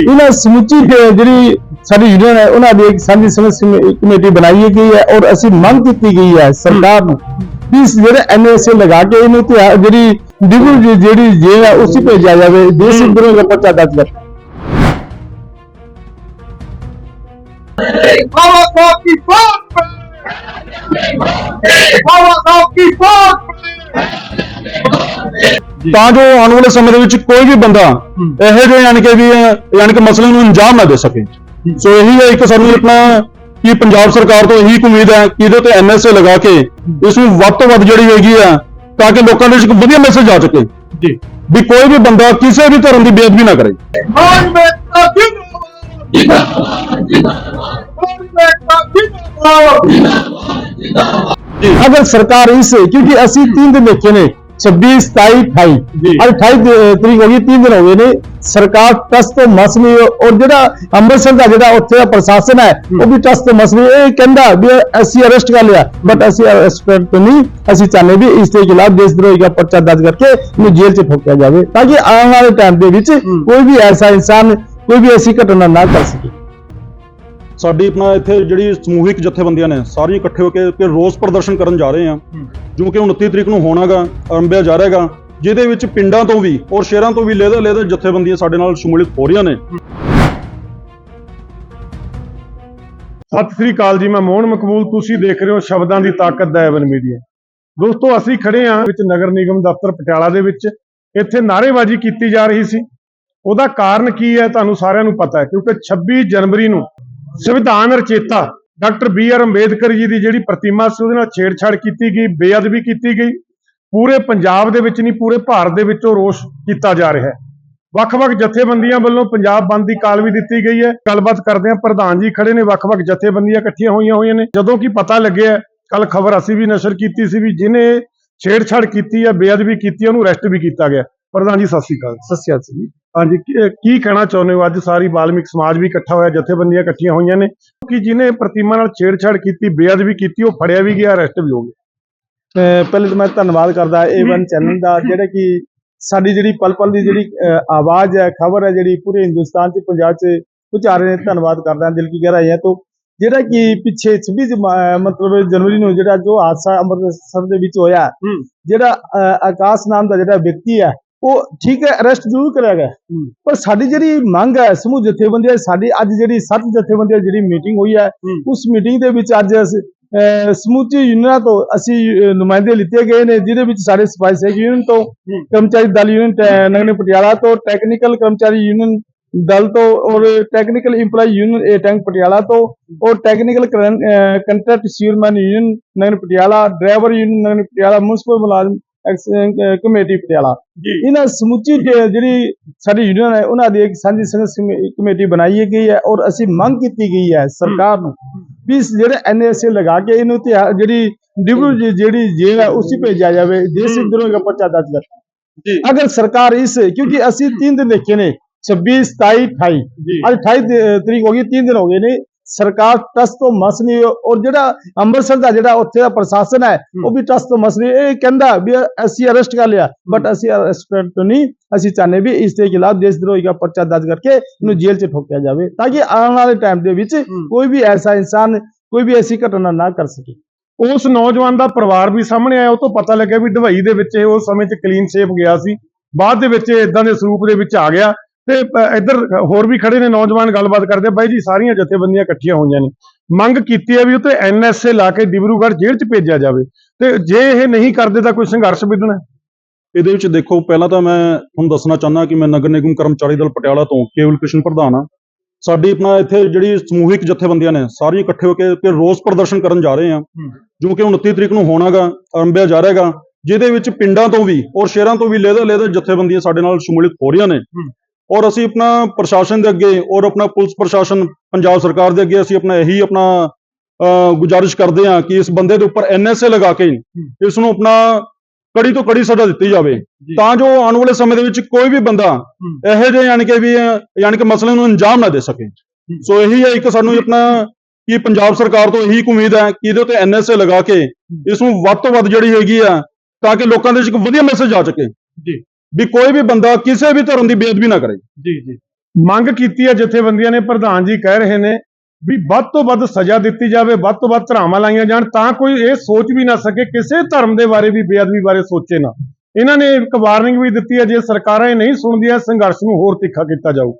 ਇਹਨਾਂ ਸਮੁੱਚੀ ਜਿਹੜੀ ਸਾਡੀ ਯੂਨੀਅਨ ਹੈ ਉਹਨਾਂ ਦੀ ਇੱਕ ਸਾਂਝੀ ਸਮਝ ਕਮੇਟੀ ਬਣਾਈ ਗਈ ਹੈ ਔਰ ਅਸੀਂ ਮੰਗ ਕੀਤੀ ਗਈ ਹੈ ਸਰਕਾਰ ਨੂੰ ਵੀ ਜਿਹੜੇ ਐਨਐਸਏ ਲਗਾ ਕੇ ਇਹਨੂੰ ਤੇ ਜਿਹੜੀ ਡਿਬੂ ਜਿਹੜੀ ਜੇਲ੍ਹ ਹੈ ਉਸੇ ਭੇਜਿਆ ਜਾਵੇ। ਦੇਸ਼ ਵਿਰੋਧੀ ਦਾ ਪਰਚਾ ਦਰਜ ਕਰ ਤਾਂ ਜੋ ਆਉਣ ਵਾਲੇ ਸਮੇਂ ਦੇ ਵਿੱਚ ਕੋਈ ਵੀ ਬੰਦਾ ਇਹੋ ਜਿਹੇ ਯਾਨੀ ਕਿ ਵੀ ਅਹ, ਯਾਨੀ ਕਿ ਮਸਲੇ ਨੂੰ ਅੰਜਾਮ ਨਾ ਦੇ ਸਕੇ ਸੋ ਇਹੀ ਹੈ ਇੱਕ ਸਾਨੂੰ ਆਪਣਾ ਕਿ ਪੰਜਾਬ ਸਰਕਾਰ ਤੋਂ ਇਹੀ ਇੱਕ ਉਮੀਦ ਹੈ ਕਿ ਇਹਦੇ ਤੇ ਐਨਐਸਏ ਲਗਾ ਕੇ ਇਸ ਨੂੰ ਵੱਧ ਤੋਂ ਵੱਧ ਜਿਹੜੀ ਹੈਗੀ ਆ ਤਾਂ ਕਿ ਲੋਕਾਂ ਦੇ ਵਿੱਚ ਇੱਕ ਵਧੀਆ ਮੈਸੇਜ ਆ ਸਕੇ ਜੀ ਵੀ ਕੋਈ ਵੀ ਬੰਦਾ ਕਿਸੇ ਵੀ ਧਰਮ ਦੀ ਬੇਅਦਬੀ ਨਾ ਕਰੇ Man Meta Jimbabad! Man Meta Jimbabad! अगर सरकार इस क्योंकि ਅਸੀਂ 3 ਦਿਨ ਦੇਖੇ ਨੇ 26 27 28 ਜੀ। ਅੱਜ 28 ਦ- ਤਰੀਕ ਹੋ ਗਈ 3 ਦਿਨ ਹੋ ਗਏ ਨੇ। ਸਰਕਾਰ ਟਸ ਤੋਂ ਮਸ ਨਹੀਂ ਔਰ ਜਿਹੜਾ ਅੰਮ੍ਰਿਤਸਰ ਦਾ ਜਿਹੜਾ ਉੱਥੇ ਦਾ ਪ੍ਰਸ਼ਾਸਨ ਹੈ ਉਹ ਵੀ ਟਸ ਤੋਂ ਮਸ ਨਹੀਂ ਇਹ ਕਹਿੰਦਾ ਵੀ ਅਸੀਂ ਅਰੈਸਟ ਕਰ ਲਿਆ। ਬਟ ਅਸੀਂ ਅਰੈਸਟ ਤੋਂ ਨਹੀਂ ਅਸੀਂ ਚਾਹੁੰਦੇ ਵੀ ਇਸ ਦੇ ਖਿਲਾਫ ਦੇਸ਼ ਦਾ ਪਰਚਾ ਦਰਜ ਕਰਕੇ ਇਹਨੂੰ ਜੇਲ੍ਹ 'ਚ ਠੋਕਿਆ ਜਾਵੇ ਤਾਂ ਕਿ ਆਉਣ ਵਾਲੇ ਟਾਈਮ ਦੇ ਵਿੱਚ ਕੋਈ ਵੀ ਐਸਾ ਇਨਸਾਨ ਕੋਈ ਵੀ ਐਸੀ ਘਟਨਾ ਨਾ ਕਰ ਸਕੇ। ਸਾਡੀ ਆਪਣਾ ਇੱਥੇ ਜਿਹੜੀ ਸਮੂਹਿਕ ਜਥੇਬੰਦੀਆਂ ਨੇ ਸਾਰੀਆਂ ਇਕੱਠੇ ਹੋ ਕੇ ਰੋਸ ਪ੍ਰਦਰਸ਼ਨ ਕਰਨ ਜਾ ਰਹੇ ਆ ਜੋ ਕਿ 29 ਤਰੀਕ ਨੂੰ ਹੋਣਾਗਾ ਆਰੰਭਿਆ ਜਾ ਰਿਹਾਗਾ ਜਿਹਦੇ ਵਿੱਚ ਪਿੰਡਾਂ ਤੋਂ ਵੀ ਔਰ ਸ਼ਹਿਰਾਂ ਤੋਂ ਵੀ ਲੇਦਰ ਲੇਦਰ ਜਥੇਬੰਦੀਆਂ ਸਾਡੇ ਨਾਲ ਸ਼ਮੂਲੀਅਤ ਹੋ ਰਹੀਆਂ ਨੇ। ਸਤਿ ਸ੍ਰੀ ਅਕਾਲ ਜੀ ਮੈਂ ਮੋਹਨ ਮਕਬੂਲ। ਤੁਸੀਂ ਦੇਖ ਰਹੇ ਹੋ ਸ਼ਬਦਾਂ ਦੀ ਤਾਕਤ ਦਾ ਐਵਨ ਮੀਡੀਆ। ਦੋਸਤੋ ਅਸੀਂ ਖੜੇ ਹਾਂ ਵਿੱਚ ਨਗਰ ਨਿਗਮ ਦਫ਼ਤਰ ਪਟਿਆਲਾ ਦੇ ਵਿੱਚ। ਇੱਥੇ ਨਾਅਰੇਬਾਜ਼ੀ ਕੀਤੀ ਜਾ ਰਹੀ ਸੀ। ਉਹਦਾ ਕਾਰਨ ਕੀ ਹੈ ਤੁਹਾਨੂੰ ਸਾਰਿਆਂ ਨੂੰ ਪਤਾ ਹੈ ਕਿਉਂਕਿ 26 ਜਨਵਰੀ ਨੂੰ ਸੰਵਿਧਾਨ ਰਚੇਤਾ doctor B R Ambedkar ji ਦੀ ਜਿਹੜੀ ਪ੍ਰਤਿਮਾ ਸੀ, ਉਹਦੇ ਨਾਲ ਛੇੜਛਾੜ ਕੀਤੀ ਗਈ, ਬੇਅਦਬੀ ਕੀਤੀ ਗਈ। ਪੂਰੇ ਪੰਜਾਬ ਦੇ ਵਿੱਚ ਨਹੀਂ, ਪੂਰੇ ਭਾਰਤ ਦੇ ਵਿੱਚੋਂ ਰੋਸ਼ ਕੀਤਾ ਜਾ ਰਿਹਾ ਹੈ। ਵੱਖ-ਵੱਖ ਜਥੇਬੰਦੀਆਂ ਵੱਲੋਂ ਪੰਜਾਬ ਬੰਦ ਦੀ ਕਾਲ ਵੀ ਦਿੱਤੀ ਗਈ ਹੈ। ਗੱਲਬਾਤ ਕਰਦੇ ਹਾਂ, ਪ੍ਰਧਾਨ ਜੀ ਖੜੇ ਨੇ, ਵੱਖ-ਵੱਖ ਜਥੇਬੰਦੀਆਂ ਇਕੱਠੀਆਂ ਹੋਈਆਂ ਹੋਈਆਂ ਨੇ। ਜਦੋਂ ਕਿ ਪਤਾ ਲੱਗਿਆ ਕੱਲ ਖਬਰ ਅਸੀਂ ਵੀ ਨਸ਼ਰ ਕੀਤੀ ਸੀ ਵੀ ਜਿਹਨੇ ਛੇੜਛਾੜ ਕੀਤੀ ਹੈ, ਬੇਅਦਬੀ ਕੀਤੀ ਉਹਨੂੰ ਅਰੈਸਟ ਵੀ ਕੀਤਾ ਗਿਆ। ਪ੍ਰਧਾਨ ਜੀ, ਸਤਿ ਸ਼੍ਰੀ ਅਕਾਲ। ਸਤਿ ਸ਼੍ਰੀ ਅਕਾਲ ਜੀ। ਹਾਂਜੀ ਕੀ- ਕੀ ਕਹਿਣਾ ਚਾਹੁੰਦੇ ਹੋ? ਅੱਜ ਸਾਰੀ ਬਾਲਮਿਕ ਸਮਾਜ ਵੀ ਇਕੱਠਾ ਹੋਇਆ ਜਥੇਬੰਦੀਆਂ ਇਕੱਠੀਆਂ ਹੋਈਆਂ ਨੇ। ਕਿ ਜਿਹਨੇ ਪ੍ਰਤਿਮਾ ਨਾਲ ਛੇੜਛਾੜ ਕੀਤੀ ਬੇਅਦਬੀ ਕੀਤੀ ਉਹ ਫੜਿਆ ਵੀ ਗਿਆ ਅਰੈਸਟ ਵੀ ਹੋ ਗਿਆ। ਅਹ ਪਹਿਲੇ ਤਾਂ ਮੈਂ ਧੰਨਵਾਦ ਕਰਦਾ A1 ਚੈਨਲ ਦਾ ਜਿਹੜਾ ਕਿ ਸਾਡੀ ਜਿਹੜੀ ਪਲ ਪਲ ਦੀ ਜਿਹੜੀ ਅਹ ਆਵਾਜ਼ ਹੈ ਖਬਰ ਹੈ ਜਿਹੜੀ ਪੂਰੇ ਹਿੰਦੁਸਤਾਨ ਚ ਪੰਜਾਬ ਚ ਪਹੁੰਚਾ ਰਹੇ ਨੇ ਧੰਨਵਾਦ ਕਰਦਾ ਦਿਲ ਕੀ ਗਹਿਰਾਈਆਂ ਤੋਂ ਜਿਹੜਾ ਕਿ ਪਿੱਛੇ 26 ਜਮਾ- ਅਹ ਮਤਲਬ ਜਨਵਰੀ ਨੂੰ ਜਿਹੜਾ ਜੋ ਹਾਦਸਾ ਅੰਮ੍ਰਿਤਸਰ ਦੇ ਵਿੱਚ ਹੋਇਆ ਜਿਹੜਾ ਅਹ ਆਕਾਸ਼ ਨਾਮ ਦਾ ਜਿਹੜਾ ਵਿਅਕਤੀ ਹੈ ਉਹ ਠੀਕ ਹੈ ਅਰੈਸਟ ਜ਼ਰੂਰ ਕਰਿਆ ਗਿਆ। ਪਰ ਸਾਡੀ ਜਿਹੜੀ ਮੰਗ ਹੈ ਸਮੂਹ ਜਥੇਬੰਦੀਆਂ ਸਾਡੀ ਅੱਜ ਜਿਹੜੀ ਸੱਤ ਜਥੇਬੰਦੀਆਂ ਜਿਹੜੀ ਮੀਟਿੰਗ ਹੋਈ ਹੈ ਉਸ ਮੀਟਿੰਗ ਦੇ ਵਿੱਚ ਅੱਜ ਸਮੁੱਚੀ ਯੂਨੀਅਨਾਂ ਤੋਂ ਅਸੀਂ ਨੁਮਾਇੰਦੇ ਲਿੱਤੇ ਗਏ ਨੇ ਜਿਹਦੇ ਵਿੱਚ ਸਾਡੇ ਸਫ਼ਾਈ ਸੇਵਕ ਯੂਨੀਅਨ ਤੋਂ ਕਰਮਚਾਰੀ ਦਲ ਯੂਨੀਅਨ ਨਗਰ ਪਟਿਆਲਾ ਤੋਂ ਟੈਕਨੀਕਲ ਕਰਮਚਾਰੀ ਯੂਨੀਅਨ ਦਲ ਤੋਂ ਔਰ ਟੈਕਨੀਕਲ EMPLOYE ਯੂਨੀਅਨ ਏ ਟੈਂਕ ਪਟਿਆਲਾ ਤੋਂ ਔਰ ਟੈਕਨੀਕਲ ਕੰਟਰੈਕਟ ਸੀਅਰਮੈਨ ਯੂਨੀਅਨ ਨਗਰ ਪਟਿਆਲਾ ਡਰਾਈਵਰ ਯੂਨੀਅਨ ਨਗਰ ਪਟਿਆਲਾ ਮੁਨਸਿਪਲ ਮੁਲਾਜ਼ਮ ਕਮੇਟੀ ਪਟਿਆਲਾ। ਇਹਨਾਂ ਸਮੁੱਚੀ ਜਿਹੜੀ ਸਾਡੀ ਯੂਨੀਅਨ ਹੈ ਉਹਨਾਂ ਦੀ ਇੱਕ ਸਾਂਝੀ ਸੰਘਰਸ਼ ਕਮੇ- ਕਮੇਟੀ ਬਣਾਈ ਗਈ ਹੈ ਔਰ ਅਸੀਂ ਮੰਗ ਕੀਤੀ ਗਈ ਹੈ ਸਰਕਾਰ ਨੂੰ ਵੀ ਜਿਹੜੇ ਐਨਐਸਏ ਲਗਾ ਕੇ ਇਹਨੂੰ ਤੇ ਜਿਹੜੀ ਡਿਬਰੂ ਜ- ਜਿਹੜੀ ਜੇਲ੍ਹ ਹੈ ਉਸੇ ਭੇਜਿਆ ਜਾਵੇ ਦੇਸ਼ ਵਿਰੋਧੀ ਦਾ ਪਰਚਾ ਦਰਜ ਕਰ। ਜੀ। ਅਗਰ ਸਰਕਾਰ ਇਸ ਕਿਉਂਕਿ ਅਸੀਂ 3 ਦਿਨ ਦੇਖੇ ਨੇ 26 27 28 ਅੱਜ 28 ਦ- ਤਰੀਕ ਹੋ ਗਈ 3 ਦਿਨ ਹੋ ਗਏ ਨੇ। ਸਰਕਾਰ ਟਸ ਤੋਂ ਮਸ ਨਹੀਂ ਔਰ ਜਿਹੜਾ ਅੰਮ੍ਰਿਤਸਰ ਦਾ ਜਿਹੜਾ ਉੱਥੇ ਦਾ ਪ੍ਰਸ਼ਾਸਨ ਹੈ ਉਹ ਵੀ ਟਸ ਤੋਂ ਮਸ ਨਹੀਂ ਇਹ ਕਹਿੰਦਾ ਵੀ ਅਸੀਂ ਅਰੈਸਟ ਕਰ ਲਿਆ ਬਟ ਅਸੀਂ ਅਰੈਸਟ ਤੋਂ ਨਹੀਂ ਅਸੀਂ ਚਾਹੁੰਦੇ ਵੀ ਇਸ ਦੇ ਖਿਲਾਫ ਦੇਸ਼ ਦਰੋਹੀ ਦਾ ਪਰਚਾ ਦਰਜ ਕਰਕੇ ਇਹਨੂੰ ਜੇਲ੍ਹ 'ਚ ਠੋਕਿਆ ਜਾਵੇ ਤਾਂ ਕਿ ਆਉਣ ਵਾਲੇ ਟਾਈਮ ਦੇ ਵਿੱਚ ਕੋਈ ਵੀ ਐਸਾ ਇਨਸਾਨ ਕੋਈ ਵੀ ਐਸੀ ਘਟਨਾ ਨਾ ਕਰ ਸਕੇ। ਉਸ ਨੌਜਵਾਨ ਦਾ ਪਰਿਵਾਰ ਵੀ ਸਾਹਮਣੇ ਆਇਆ ਉਹ ਤੋਂ ਪਤਾ ਲੱਗਿਆ ਵੀ ਢਵਈ ਦੇ ਵਿੱਚ ਇਹ ਉਸ ਸਮੇਂ 'ਚ ਕਲੀਨ ਸ਼ੇਪ ਗਿਆ ਸੀ। ਬਾਅਦ ਦੇ ਵਿੱਚ ਇਦਾਂ ਦੇ ਸਰੂਪ ਦੇ ਵਿੱਚ ਆ ਗਿਆ। ਤੇ ਇੱਧਰ ਹੋਰ ਵੀ ਖੜੇ ਨੇ ਨੌਜਵਾਨ ਗੱਲਬਾਤ ਕਰਦੇ ਬਾਈ ਜੀ ਸਾਰੀਆਂ ਜਥੇਬੰਦੀਆਂ ਇਕੱਠੀਆਂ ਹੋਈਆਂ ਨੇ। ਮੰਗ ਕੀਤੀ ਹੈ ਵੀ ਉੱਤੇ ਐਨਐਸਏ ਲਾ ਕੇ ਡਿਬਰੂਗੜ੍ਹ ਜੇਲ੍ਹ 'ਚ ਭੇਜਿਆ ਜਾਵੇ। ਤੇ ਜੇ ਇਹ ਨਹੀਂ ਕਰਦੇ ਤਾਂ ਕੋਈ ਸੰਘਰਸ਼ ਵਿਧਣਾ ਹੈ? ਇਹਦੇ ਵਿੱਚ ਦੇਖੋ ਪਹਿਲਾਂ ਤਾਂ ਮੈਂ ਤੁਹਾਨੂੰ ਦੱਸਣਾ ਚਾਹੁੰਦਾ ਕਿ ਮੈਂ ਨਗਰ ਨਿਗਮ ਕਰਮਚਾਰੀ ਦਲ ਪਟਿਆਲਾ ਤੋਂ ਕੇਵਲ ਕ੍ਰਿਸ਼ਨ ਪ੍ਰਧਾਨ ਹਾਂ। ਸਾਡੀ ਆਪਣਾ ਇੱਥੇ ਜਿਹੜੀ ਸਮੂਹਿਕ ਜਥੇਬੰਦੀਆਂ ਨੇ ਸਾਰੀਆਂ ਇਕੱਠੇ ਹੋ ਕੇ ਕਿ ਰੋਸ ਪ੍ਰਦਰਸ਼ਨ ਕਰਨ ਜਾ ਰਹੇ ਆ ਜੋ ਕਿ 29 ਤਰੀਕ ਨੂੰ ਹੋਣਾਗਾ ਆਰੰਭਿਆ ਜਾ ਰਿਹਾਗਾ ਜਿਹਦੇ ਵਿੱਚ ਪਿੰਡਾਂ ਤੋਂ ਵੀ ਔਰ ਸ਼ਹਿਰਾਂ ਤੋਂ ਵੀ ਲੇਦਰ ਲੇਦਰ ਜਥੇਬੰਦੀਆਂ ਸਾਡੇ ਨਾਲ ਸ਼ਮੂਲੀਅਤ ਹੋ ਰਹੀਆਂ ਨੇ। ਔਰ ਅਸੀਂ ਆਪਣਾ ਪ੍ਰਸ਼ਾਸਨ ਦੇ ਅੱਗੇ ਔਰ ਆਪਣਾ ਪੁਲਿਸ ਪ੍ਰਸ਼ਾਸਨ ਪੰਜਾਬ ਸਰਕਾਰ ਦੇ ਅੱਗੇ ਅਸੀਂ ਆਪਣਾ ਇਹੀ ਆਪਣਾ ਗੁਜ਼ਾਰਿਸ਼ ਕਰਦੇ ਹਾਂ ਕਿ ਇਸ ਬੰਦੇ ਦੇ ਉੱਪਰ ਐਨਐਸਏ ਲਗਾ ਕੇ ਇਸ ਨੂੰ ਆਪਣਾ ਕੜੀ ਤੋਂ ਕੜੀ ਸਜ਼ਾ ਦਿੱਤੀ ਜਾਵੇ। ਤਾਂ ਜੋ ਆਉਣ ਵਾਲੇ ਸਮੇਂ ਦੇ ਵਿੱਚ ਕੋਈ ਵੀ ਬੰਦਾ ਇਹੋ ਜਿਹੇ ਯਾਨੀ ਕਿ ਵੀ ਯਾਨੀ ਕਿ ਮਸਲੇ ਨੂੰ ਅੰਜਾਮ ਨਾ ਦੇ ਸਕੇ। ਸੋ ਇਹੀ ਹੈ ਇੱਕ ਸਾਨੂੰ ਆਪਣਾ ਕਿ ਪੰਜਾਬ ਸਰਕਾਰ ਤੋਂ ਇਹੀ ਉਮੀਦ ਹੈ ਕਿ ਇਹਦੇ ਉੱਤੇ ਐਨਐਸਏ ਲਗਾ ਕੇ ਇਸ ਨੂੰ ਵੱਧ ਤੋਂ ਵੱਧ ਜਿਹੜੀ ਹੈਗੀ ਆ ਤਾਂ ਕਿ ਲੋਕਾਂ ਦੇ ਵਿੱਚ ਇੱਕ ਵਧੀਆ ਮੈਸੇਜ ਆ ਸਕੇ। ਜੀ। ਵੀ ਕੋਈ ਵੀ ਬੰਦਾ ਕਿਸੇ ਵੀ ਧਰਮ ਦੀ ਬੇਅਦਬੀ ਨਾ ਕਰੇ। ਜੀ ਜੀ। ਮੰਗ ਕੀਤੀ ਹੈ ਜਥੇਬੰਦੀਆਂ ਨੇ ਪ੍ਰਧਾਨ ਜੀ ਕਹਿ ਰਹੇ ਨੇ ਵੀ ਵੱਧ ਤੋਂ ਵੱਧ ਸਜ਼ਾ ਦਿੱਤੀ ਜਾਵੇ ਵੱਧ ਤੋਂ ਵੱਧ ਧਰਾਵਾਂ ਲਾਈਆਂ ਜਾਣ ਤਾਂ ਕੋਈ ਇਹ ਸੋਚ ਵੀ ਨਾ ਸਕੇ ਕਿਸੇ ਧਰਮ ਦੇ ਬਾਰੇ ਵੀ ਬੇਅਦਬੀ ਬਾਰੇ ਸੋਚੇ ਨਾ। ਇਹਨਾਂ ਨੇ ਇੱਕ ਵਾਰਨਿੰਗ ਵੀ ਦਿੱਤੀ ਹੈ ਜੇ ਸਰਕਾਰਾਂ ਇਹ ਨਹੀਂ ਸੁਣਦੀਆਂ ਸੰਘਰਸ਼ ਨੂੰ ਹੋਰ ਤਿੱਖਾ ਕੀਤਾ ਜਾਊ।